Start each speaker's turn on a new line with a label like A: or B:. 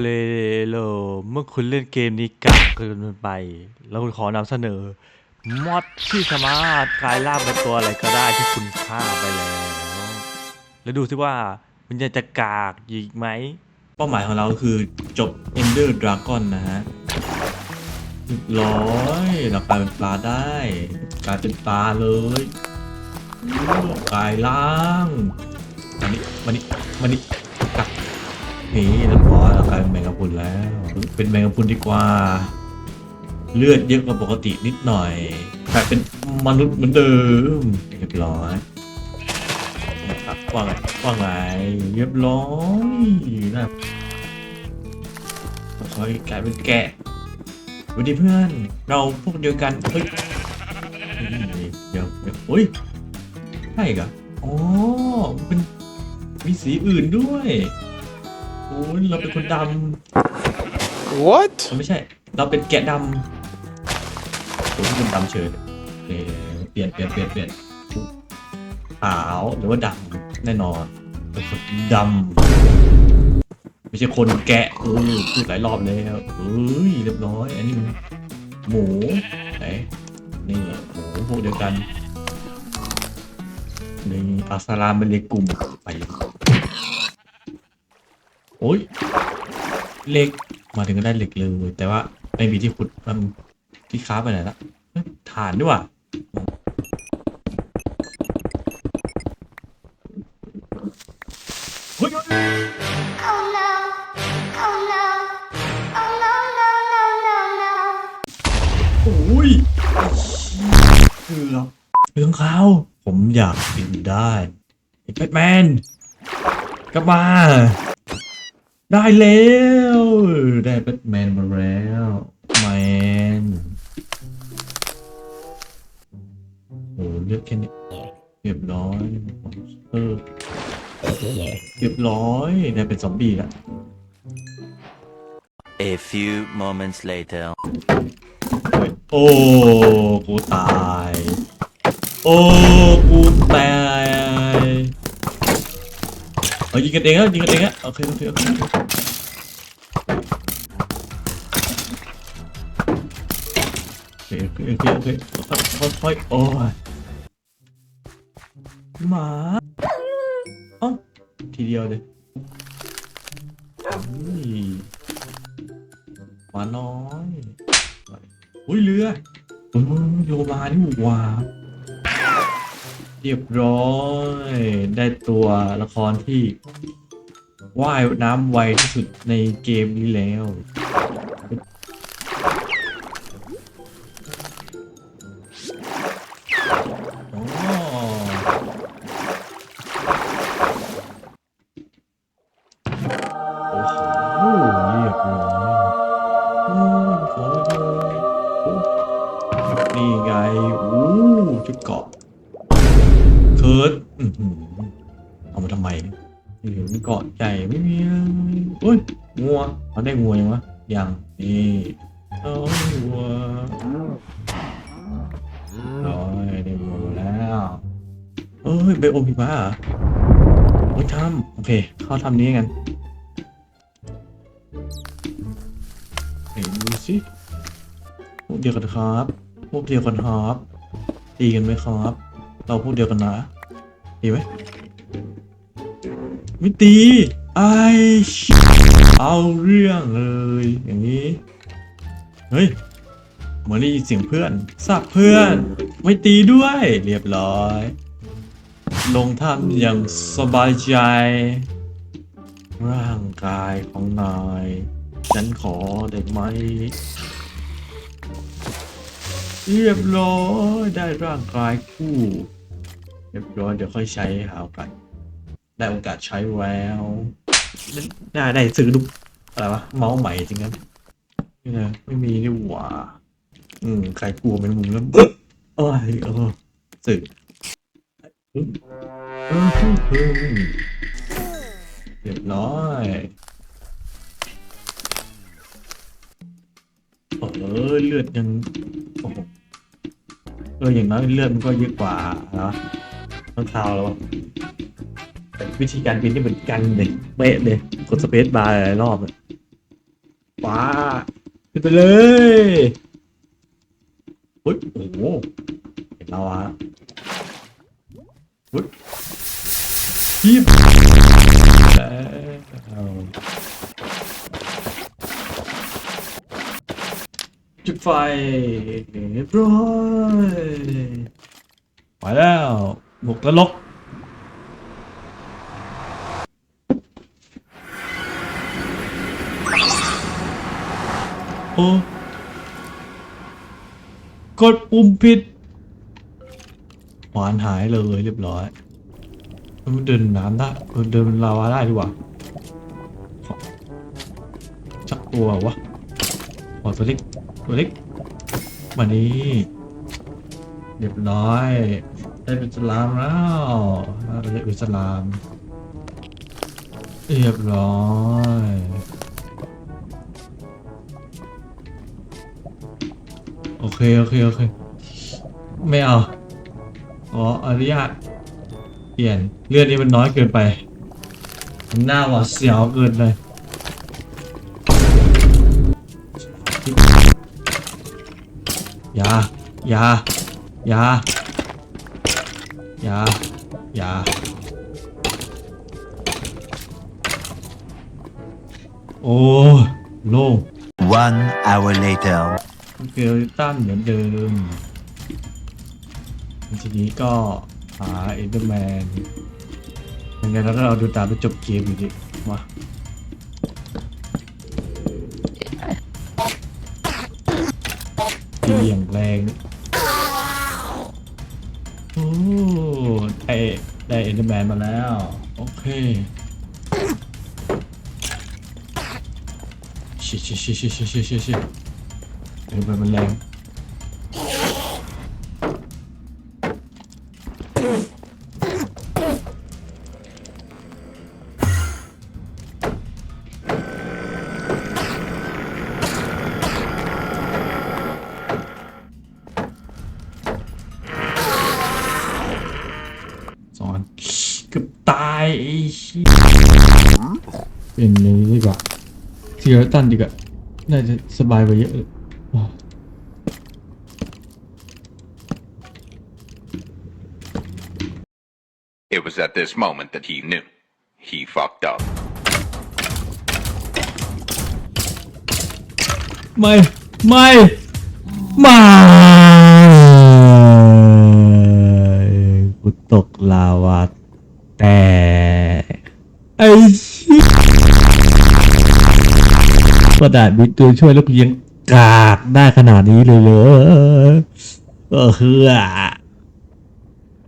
A: เลโลเมื่อคุณเล่นเกมนี้กากเกินไป แล้วคุณขอนำเสนอมอดที่สามารถกลายร่างเป็นตัวอะไรก็ได้ที่คุณฆ่าไปแล้ว แล้วดูสิว่ามันยังจะกากอีกไหม
B: เป้าหมายของเราคือจบ Ender Dragon นะฮะร้อยเรากลายเป็นปลาได้ กลายเป็นปลาเลยกลายล่างมันนี่มันนี่มันนี่ นี่เรียบร้อยเรากลายเป็นแมงกะพรุนแล้ว เป็นแมงกะพรุนดีกว่า เลือดเยอะกว่าปกตินิดหน่อยกลายเป็นมนุษย์เหมือนเดิมเรียบร้อยนะครับว่าไงว่าไงเรียบร้อยนะค่อยกลายเป็นแกะสวัสดีเพื่อน เราพวกเดียวกันเฮ้ยเดี๋ยวเดี๋ยวเฮ้ยใช่เหรออ๋อมันเป็นมีสีอื่นด้วย ยเราเป็นคนด
C: What? ำ
B: ไม่ใช่ เราเป็นแกะดำผมเป็นดำเฉยเออเปลี่ยนเปลี่ยนเปลี่ยนเปลี่ยนขาวหรือว่าดำแน่นอนเป็นคนดำไม่ใช่คนแกะเออพูดหลายรอบแล้วเฮ้ยเรียบร้อย อันนี้มันหมูไหนนี่หมูพวกเดียวกันนี่อัสสลามเป็นเลกุมไป โอ้ยเหล็กมาถึงก็ได้เหล็กเลยแต่ว่าไม่มีที่ขุดมันที่ค้าไปไหนละฐานด้วยว่ะเฮ้ยโอ้ยเกือบเรื่องเขาผมอยากกินได้ไอ้แบทแมนกลับมา ได้แล้ว ได้แบทแมนมาแล้วแมนโอ้เลือกแค่นี้เรียบร้อยเออเรียบร้อยได้เป็นซอมบี้แล้ว
D: A few moments later.
B: โอ้กูตาย โอ้กูตาย เอายิงกันเองแล้วยิงกันเองแล้วโอเคโอเคโอเคโอเคโอเคโอเคค่อยค่อยๆโอ้ยหมาเอ้าทีเดียวเลยหมาน้อยอุ้ยเรือโยโยบานี่หว่า เรียบร้อย ได้ตัวละครที่ว่ายน้ำไวที่สุดในเกมนี้แล้ว โอ้โหเรียบร้อยโอ้โอ้นี่ไง อู้ชุดเกาะ เคิร์ดอื้อหือเอามาทำไมเนี่ยมีเกาะใหญ่ไม่มีเลยโอ้ยงัวเอาได้งัวยังวะยังนี่เอางัวร้อยได้งัวแล้วเอ้ยไบโอมหิมะเหรอโอ้ยทำโอเค เข้าทำนี้กันไหนดูสิพวกเดียวกันครับ พวกเดียวกันครับตีกันไหมครับ เราพวกเดียวกันนะ ตีไหมไม่ตีไอชิเอาเรื่องเลยอย่างนี้ เฮ้ยเหมือนได้ยินเสียงเพื่อนสับเพื่อน ไม่ตีด้วย เรียบร้อย ลงทำอย่างสบายใจ ร่างกายของนาย ฉันขอได้ไหม เรียบร้อยได้ร่างกายคู่ เรียบร้อยเดี๋ยวค่อยใช้หาโอกาสได้โอกาสใช้แล้วได้ได้ซื้อลูกอะไรวะเมาส์ใหม่จริงครับนี่นะไม่มีนี่หว่าอืมใครกลัวเป็นมุมแล้วเอ้ยเออสึกเออเออเรียบร้อยเออเลือดยังโอ้โหเอออย่างน้อยเลือดมันก็เยอะกว่าเนาะ ต้องเท้าแล้วอะแต่วิธีการบินนี่เหมือนกันเลยเป๊ะเลยกดสเปซบาร์หลายรอบเลยว้าขึ้นไปเลยอุ้ยโอ้โหเห็นแล้วอะอุ้ยพี่จุดไฟเรียบร้อยมาแล้ว บุกนรกโอ้กดปุ่มผิดหวานหายเลยเรียบร้อย มันเดินน้ำได้เดินลาวาได้ดีกว่าชักตัววะขอตัวเล็กตัวเล็กมานี่เรียบร้อย ได้เป็นสลามแล้วได้เป็นสลาม เรียบร้อยโอเคโอเคโอเค ไม่เอาอ๋ออนุญาตเปลี่ยนเลือดนี้มันน้อยเกินไปนหน้าหวาดเสียวเกินเลยอย่าอย่าอย่า อย่า อย่า โอ้โล่ง
D: One hour later.
B: เกลตันเหมือนเดิม ทีนี้ก็หาเอ็นเดอร์แมนยังไงเราก็เราดูตามไปจบเกมอยู่ดิมา ได้ได้เอ็นเดอร์แมนมาแล้ว โอเคชิชิชิชิชิชิชิชิเอ็นเดอร์แมนมันแรง ไอ้ชี้ยเป็นอย่างนี้ดีกว่าเทียร์ตันดีกว่าน่าจะสบายกว่าเยอะเลยโอ้
E: It was at this moment that he knew. He fucked up.
B: ไม่ไม่ไม่กูตกลาวาแต่ ไอ้ชี้ยกระดมีตัวช่วยแล้วกูยังกากได้ขนาดนี้เลยเหรอเออคือ